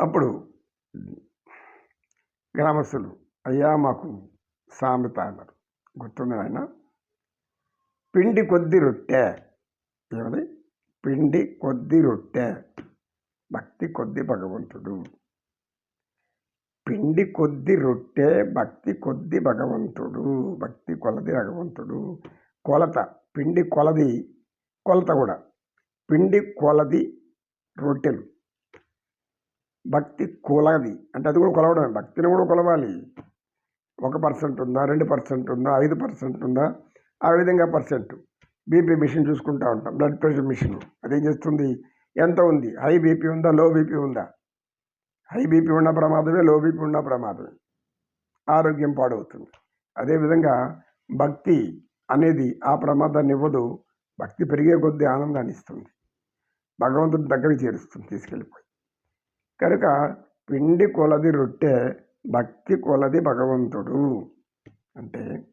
అప్పుడు గ్రామస్తులు అయ్యా మాకు సామెత అన్నారు. గుర్తుంది ఆయన? పిండి కొద్ది రొట్టె. ఏమది? పిండి కొద్ది రొట్టె భక్తి కొద్ది భగవంతుడు. పిండి కొద్ది రొట్టె భక్తి కొద్ది భగవంతుడు భక్తి కొలది భగవంతుడు. కొలత పిండి కొలది కొలత కూడా. పిండి కొలది రొట్టెలు. భక్తి కులది. అంటే అది కూడా కొలవడమే. భక్తిని కూడా కొలవాలి. ఒక పర్సెంట్ ఉందా రెండు పర్సెంట్ ఉందా ఐదు పర్సెంట్ ఉందా? ఆ విధంగా పర్సెంట్. బీపీ మిషన్ చూసుకుంటూ ఉంటాం. Blood pressure machine. అదేం చేస్తుంది? ఎంత ఉంది? హై బీపీ ఉందా లో బీపీ ఉందా? హై బీపీ ఉన్న ప్రమాదమే లో బీపీ ఉన్న ప్రమాదమే. ఆరోగ్యం పాడవుతుంది. అదేవిధంగా భక్తి అనేది ఆ ప్రమాదాన్ని ఇవ్వదు. భక్తి పెరిగే కొద్దీ ఆనందాన్ని ఇస్తుంది. భగవంతుడి దగ్గరికి చేరుస్తుంది తీసుకెళ్ళిపోయి. కనుక పిండి కొలది రొట్టె భక్తి కొలది భగవంతుడు. అంటే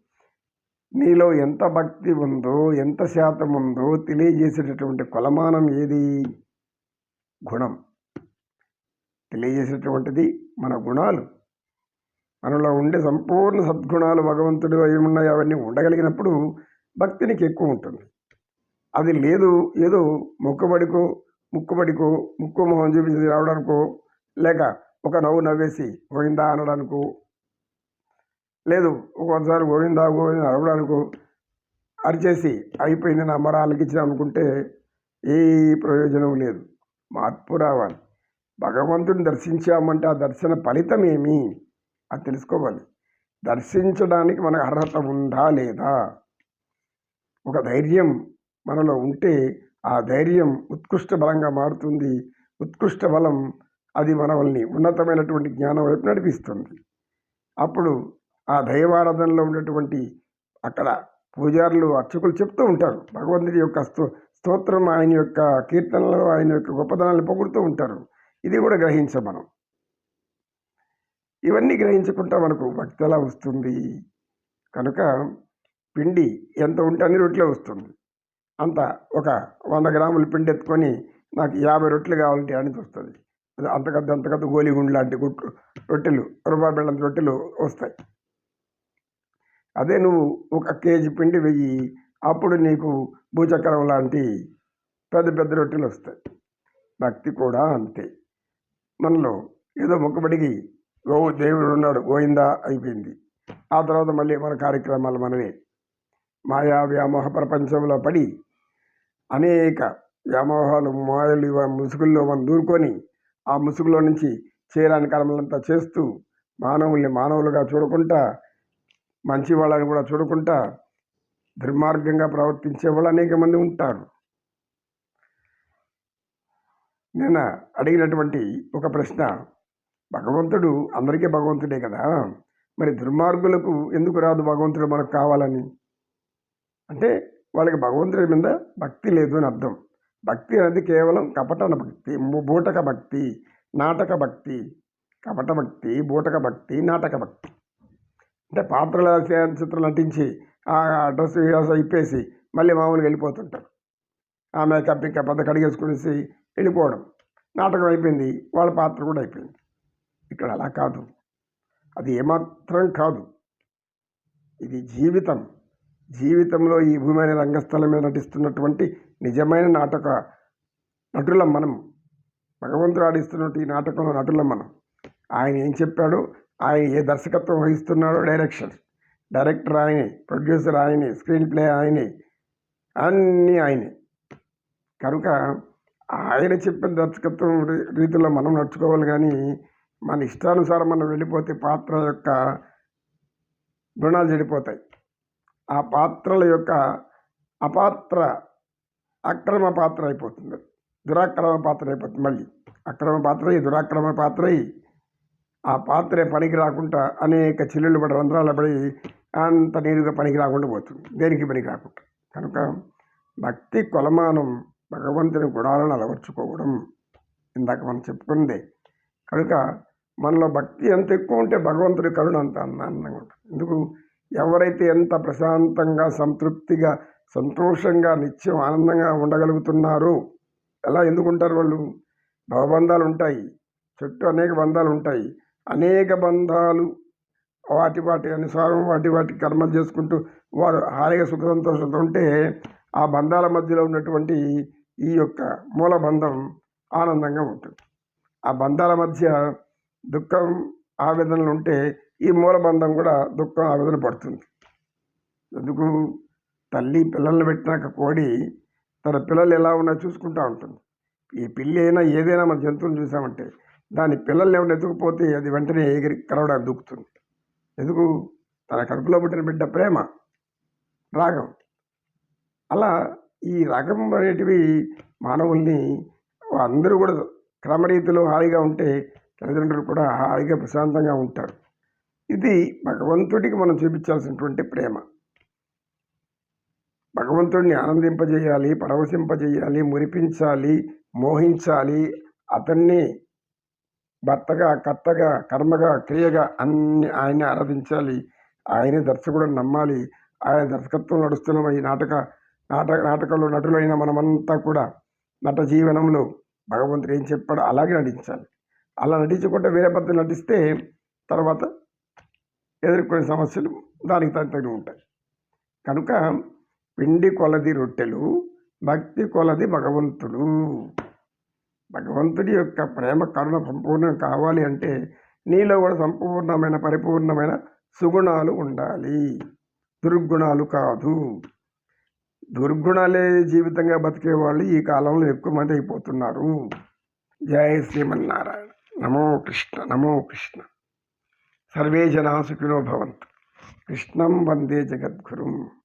నీలో ఎంత భక్తి ఉందో ఎంత శాతం ఉందో తెలియజేసేటటువంటి కొలమానం ఏది? గుణం. తెలియజేసేటువంటిది మన గుణాలు. మనలో ఉండే సంపూర్ణ సద్గుణాలు భగవంతుడు ఏమున్నాయి అవన్నీ ఉండగలిగినప్పుడు భక్తి నీకు ఎక్కువ ఉంటుంది. అది లేదు ఏదో మొక్కబడికో ముక్కుబడికు ముక్కు మొహం చూపించి రావడానికో లేక ఒక నవ్వు నవ్వేసి గోవిందా అనడానికో లేదు ఒక్కొక్కసారి గోవిందా గోవిందా అరవడానికో అరిచేసి అయిపోయింది నా మర అనుకుంటే ఏ ప్రయోజనం లేదు. మార్పు రావాలి భగవంతుని దర్శించామంటే ఆ దర్శన ఫలితం ఏమి? అది తెలుసుకోవాలి. దర్శించడానికి మనకు అర్హత ఉందా లేదా? ఒక ధైర్యం మనలో ఉంటే ఆ ధైర్యం ఉత్కృష్ట బలంగా మారుతుంది. ఉత్కృష్ట బలం అది మనల్ని ఉన్నతమైనటువంటి జ్ఞానం వైపు నడిపిస్తుంది. అప్పుడు ఆ దైవారాధనలో ఉన్నటువంటి అక్కడ పూజారులు అర్చకులు చెప్తూ ఉంటారు. భగవంతుడి యొక్క స్తో స్తోత్రం ఆయన యొక్క కీర్తనలు ఆయన యొక్క గొప్పదనాన్ని పొగుడుతూ ఉంటారు. ఇది కూడా గ్రహించ మనం ఇవన్నీ గ్రహించుకుంటా మనకు భక్తి ఎలా వస్తుంది. కనుక పిండి ఎంత ఉంటే అన్ని రొట్టెలే వస్తుంది. అంత ఒక వంద గ్రాముల పిండి ఎత్తుకొని నాకు యాభై రొట్టెలు కావాలంటే అనేది వస్తుంది? అది అంతకద్దు అంతకద్దు గోలిగుండు లాంటి గుట్లు రొట్టెలు రూపాయి బెల్లం రొట్టెలు వస్తాయి. అదే నువ్వు ఒక కేజీ పిండి వెయ్యి అప్పుడు నీకు భూచక్రం లాంటి పెద్ద పెద్ద రొట్టెలు వస్తాయి. భక్తి కూడా అంతే. మనలో ఏదో మొక్కబడికి గో దేవుడు ఉన్నాడు గోయిందా అయిపోయింది. ఆ తర్వాత మళ్ళీ మన కార్యక్రమాలు మనమే మాయా వ్యామోహ ప్రపంచంలో పడి అనేక వ్యామోహాలు మాయలు ముసుగుల్లో మనం దూరుకొని ఆ ముసుగులో నుంచి చేయరాని కర్మలంతా చేస్తూ మానవుల్ని మానవులుగా చూడకుండా మంచి వాళ్ళని కూడా చూడకుండా దుర్మార్గంగా ప్రవర్తించే వాళ్ళు అనేక మంది ఉంటారు. నిన్న అడిగినటువంటి ఒక ప్రశ్న భగవంతుడు అందరికీ భగవంతుడే కదా? మరి దుర్మార్గులకు ఎందుకు రాదు భగవంతుడు మనకు కావాలని? అంటే వాళ్ళకి భగవంతుడి మీద భక్తి లేదు అని అర్థం. భక్తి అనేది కేవలం కపటన భక్తి బూటక భక్తి నాటక భక్తి కపట భక్తి బూటక భక్తి నాటక భక్తి. అంటే పాత్రల చిత్రం నటించి ఆ డ్రెస్ ఇప్పేసి మళ్ళీ మామూలుగా వెళ్ళిపోతుంటారు. ఆ మేకప్ ఇంకా పెద్ద కడిగేసుకునేసి వెళ్ళిపోవడం. నాటకం అయిపోయింది వాళ్ళ పాత్ర కూడా అయిపోయింది. ఇక్కడ అలా కాదు. అది ఏమాత్రం కాదు. ఇది జీవితం. జీవితంలో ఈ భూమి అనే రంగస్థలం మీద నటిస్తున్నటువంటి నిజమైన నాటక నటులం మనం. భగవంతుడు ఆడిస్తున్నట్టు ఈ నాటకంలో నటులం మనం. ఆయన ఏం చెప్పాడో? ఆయన ఏ దర్శకత్వం వహిస్తున్నాడో డైరెక్షన్. డైరెక్టర్ ఆయనే ప్రొడ్యూసర్ ఆయనే స్క్రీన్ ప్లే ఆయనే అన్నీ ఆయనే. కనుక ఆయన చెప్పిన దర్శకత్వం రీ- రీతిలో మనం నడుచుకోవాలి కానీ మన ఇష్టానుసారం మనం వెళ్ళిపోతే పాత్ర యొక్క గుణాలు చెడిపోతాయి. ఆ పాత్రల యొక్క అపాత్ర అక్రమ పాత్ర అయిపోతుంది. దురాక్రమ పాత్ర అయిపోతుంది మళ్ళీ. అక్రమ పాత్ర దురాక్రమ పాత్ర అయ్యి ఆ పాత్రే పనికి రాకుండా అనేక చిల్లులు పడి రంధ్రాలు పడి అంత నీరుగా పనికి రాకుండా పోతుంది. దేనికి పనికి రాకుండా? కనుక భక్తి కొలమానం భగవంతుని గుణాలను అలవర్చుకోవడం ఇందాక మనం చెప్పుకుందే కనుక మనలో భక్తి ఎంత ఎక్కువ ఉంటే భగవంతుడి కరుణ అంత ఆనందంగా ఉంటుంది. ఎందుకు? ఎవరైతే ఎంత ప్రశాంతంగా సంతృప్తిగా సంతోషంగా నిత్యం ఆనందంగా ఉండగలుగుతున్నారో ఎలా ఎందుకుంటారు వాళ్ళు? భవబంధాలు ఉంటాయి. చుట్టూ అనేక బంధాలు ఉంటాయి. అనేక బంధాలు వాటి వాటి అనుసారం వాటి వాటి కర్మలు చేసుకుంటూ వారు హాయిగా సుఖ సంతోషంతో ఉంటే ఆ బంధాల మధ్యలో ఉన్నటువంటి ఈ యొక్క మూల బంధం ఆనందంగా ఉంటుంది. ఆ బంధాల మధ్య దుఃఖం ఆవేదనలు ఉంటే ఈ మూలబంధం కూడా దుఃఖం ఆవేదన పడుతుంది. ఎందుకు? తల్లి పిల్లల్ని పెట్టినాక కోడి తన పిల్లలు ఎలా ఉన్నా చూసుకుంటూ ఉంటుంది. ఈ పిల్లి అయినా ఏదైనా మన జంతువులు చూసామంటే దాని పిల్లల్ని ఏమైనా ఎదుకుపోతే అది వెంటనే ఎగిరి కలవడానికి దూకుతుంది. ఎందుకు? తన కడుపులో పుట్టిన బిడ్డ ప్రేమ రాగం. అలా ఈ రకం అనేటివి మానవుల్ని అందరూ కూడా క్రమరీతిలో హాయిగా ఉంటే తల్లిదండ్రులు కూడా హాయిగా ప్రశాంతంగా ఉంటారు. ఇది భగవంతుడికి మనం చూపించాల్సినటువంటి ప్రేమ. భగవంతుడిని ఆనందింపజేయాలి పరవశింపజేయాలి మురిపించాలి మోహించాలి. అతన్ని భర్తగా కర్తగా కర్మగా క్రియగా అన్ని ఆయన్ని ఆరాధించాలి. ఆయనే దర్శకుడు నమ్మాలి. ఆయన దర్శకత్వం నడుస్తున్న ఈ నాటక నాటక నాటకంలో నటులైన మనమంతా కూడా నట జీవనంలో భగవంతుడు ఏం చెప్పాడో అలాగే నటించాలి. అలా నటించకుండా వేరే పద్ధతి నటిస్తే తర్వాత ఎదుర్కొనే సమస్యలు దానికి తగ్గ ఉంటాయి. కనుక పిండి కొలది రొట్టెలు భక్తి కొలది భగవంతుడు. భగవంతుడి యొక్క ప్రేమ కరుణ సంపూర్ణం కావాలి అంటే నీలో కూడా సంపూర్ణమైన పరిపూర్ణమైన సుగుణాలు ఉండాలి. దుర్గుణాలు కాదు. దుర్గుణాలే జీవితంగా బతికే వాళ్ళు ఈ కాలంలో ఎక్కువ మంది అయిపోతున్నారు. జయ శ్రీమన్నారాయణ. నమో కృష్ణ నమో కృష్ణ. सर्वे जना सुखिनो भवन्तु। कृष्णं वंदे जगद्गुरुम्।